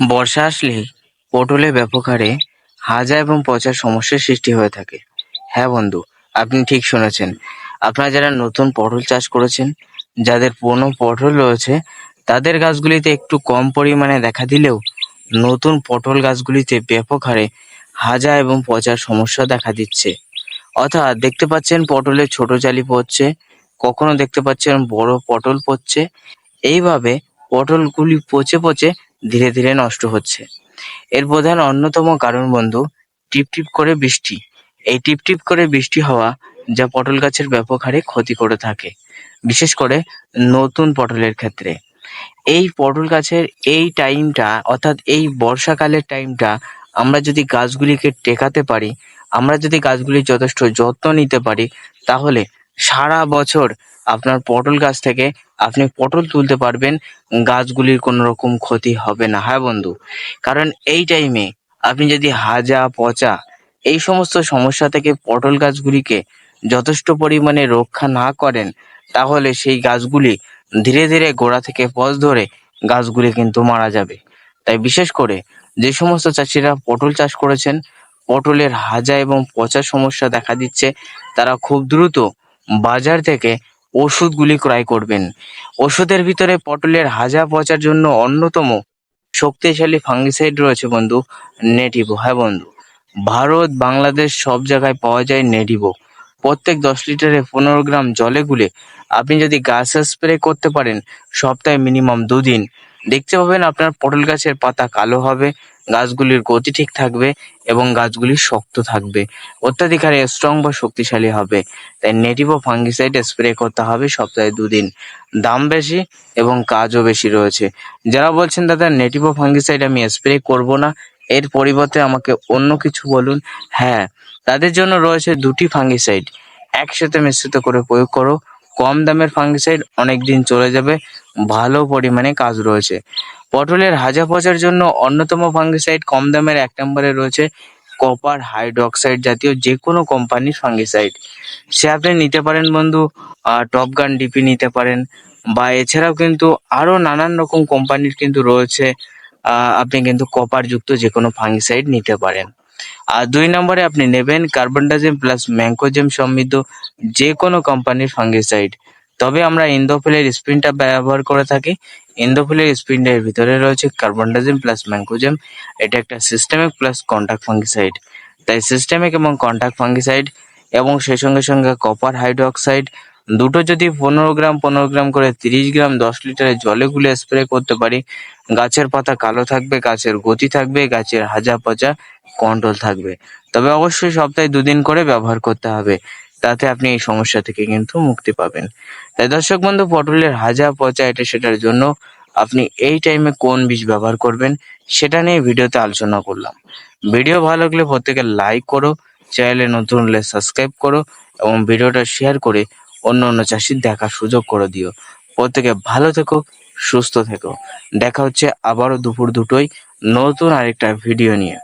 বর্ষা আসলেই পটলে ব্যাপক হারে হাজা এবং পচার সমস্যার সৃষ্টি হয়ে থাকে। হ্যাঁ বন্ধু, আপনি ঠিক শুনেছেন। আপনারা যারা নতুন পটল চাষ করেছেন, যাদের পুরনো পটল রয়েছে, তাদের গাছগুলিতে একটু কম পরিমাণে দেখা দিলেও নতুন পটল গাছগুলিতে ব্যাপক হারে হাজা এবং পচার সমস্যা দেখা দিচ্ছে। অর্থাৎ দেখতে পাচ্ছেন পটলে ছোট জালি পড়ছে, কখনো দেখতে পাচ্ছেন বড় পটল পড়ছে। এইভাবে পটলগুলি পচে পচে ধীরে ধীরে নষ্ট হচ্ছে। এর প্রধান অন্যতম কারণ বন্ধু টিপ টিপ করে বৃষ্টি। এই টিপ টিপ করে বৃষ্টি হওয়া যা পটল গাছের ব্যাপক হারে ক্ষতি করে থাকে, বিশেষ করে নতুন পটলের ক্ষেত্রে। এই পটল গাছের এই টাইমটা, অর্থাৎ এই বর্ষাকালের টাইমটা, আমরা যদি গাছগুলিকে টেকাতে পারি, আমরা যদি গাছগুলির যথেষ্ট যত্ন নিতে পারি, তাহলে সারা বছর আপনার পটল গাছ থেকে আপনি পটল তুলতে পারবেন, গাছগুলির কোনো রকম ক্ষতি হবে না। হ্যাঁ বন্ধু? কারণ এই টাইমে আপনি যদি হাজা, পচা এই সমস্ত সমস্যা থেকে পটল গাছগুলিকে যথেষ্ট পরিমাণে রক্ষা না করেন, তাহলে সেই গাছগুলি ধীরে ধীরে গোড়া থেকে পচ ধরে গাছগুলি কিন্তু মারা যাবে। তাই বিশেষ করে যে সমস্ত চাষিরা পটল চাষ করেছেন, পটলের হাজা এবং পচা সমস্যা দেখা দিচ্ছে, তারা খুব দ্রুত বাজার থেকে ওষুধগুলি ক্রয় করবেন। ওষুধের ভিতরে পটলের হাজা পচার জন্য অন্যতম শক্তিশালী ফাঙ্গিসাইড রয়েছে বন্ধু, নেটিভো। হ্যাঁ বন্ধু, ভারত, বাংলাদেশ সব জায়গায় পাওয়া যায় নেটিভো। প্রত্যেক দশ লিটারে পনেরো গ্রাম জলে গুলে আপনি যদি গাছ স্প্রে করতে পারেন, সপ্তাহে মিনিমাম দুদিন দেখতে পাবেন আপনার পটল গাছের পাতা কালো হবে, গাছগুলির গতি ঠিক থাকবে এবং গাছগুলি শক্ত থাকবে। অত্যাধিক হারে স্ট্রং বা শক্তিশালী হবে। তাই নেটিভো ফাঙ্গিসাইড স্প্রে করতে হবে সপ্তাহে দুদিন। দাম বেশি এবং কাজও বেশি রয়েছে। যারা বলছেন, দাদা নেটিভো ফাঙ্গিসাইড আমি স্প্রে করব না, এর পরিবর্তে আমাকে অন্য কিছু বলুন। হ্যাঁ তাদের জন্য রয়েছে দুটি ফাঙ্গিসাইড একসাথে মিশ্রিত করে প্রয়োগ করো। কম দামের ফাঙ্গিসাইড অনেক দিন চলে যাবে, ভালো পরিমাণে কাজ রয়েছে। পটলের হাজা পচার জন্য অন্যতম ফাঙ্গিসাইড কম দামের এক নম্বরে রয়েছে কপার হাইড্রক্সাইড জাতীয় যে কোনো কোম্পানির ফাঙ্গিসাইড সে আপনি নিতে পারেন বন্ধু টপ গান ডিপি নিতে পারেন, বা এছাড়াও কিন্তু আরও নানান রকম কোম্পানির কিন্তু রয়েছে আপনি কিন্তু কপার যুক্ত যে কোনো ফাঙ্গিসাইড নিতে পারেন। আর দুই নম্বরে আপনি নেবেন কার্বনডাজিম প্লাস ম্যাঙ্কোজেম সমৃদ্ধ যে কোনো কোম্পানির ফাঙ্গিসাইড। তবে আমরা ইন্দোফিলের স্পিনটা ব্যবহার করে থাকি। ইন্দোফিলের স্পিনের ভিতরে রয়েছে কার্বনডাজিম প্লাস ম্যাঙ্কোজেম এটা একটা সিস্টেমিক প্লাস কন্টাক্ট ফাঙ্গিসাইড তাই সিস্টেমিক এবং কন্টাক্ট ফাঙ্গিসাইড এবং সেই সঙ্গে সঙ্গে কপার হাইড্রোক্সাইড দুটো যদি পনেরো গ্রাম পনেরো গ্রাম করে তিরিশ গ্রাম, দশ লিটারের জলে গুলে স্প্রে করতে পারি, গাছের পাতা কালো থাকবে, গাছের গতি থাকবে, গাছের হাজা পচা কন্ট্রোল থাকবে। তবে অবশ্যই সপ্তাহে দুদিন করে ব্যবহার করতে হবে। তাতে আপনি এই সমস্যা থেকে কিন্তু মুক্তি পাবেন। তাই দর্শক বন্ধু, পটলের হাজা পচা এটা সেটার জন্য আপনি এই টাইমে কোন বীজ ব্যবহার করবেন সেটা নিয়ে ভিডিওতে আলোচনা করলাম। ভিডিও ভালো লাগলে প্রত্যেকে লাইক করো চ্যানেলে নতুন হলে সাবস্ক্রাইব করো এবং ভিডিওটা শেয়ার করে অন্য অন্য চাষির দেখার সুযোগ করে দিও। প্রত্যেকে ভালো থেকো, সুস্থ থেকো। দেখা হচ্ছে আবারও দুপুর দুটোই নতুন আরেকটা ভিডিও নিয়ে।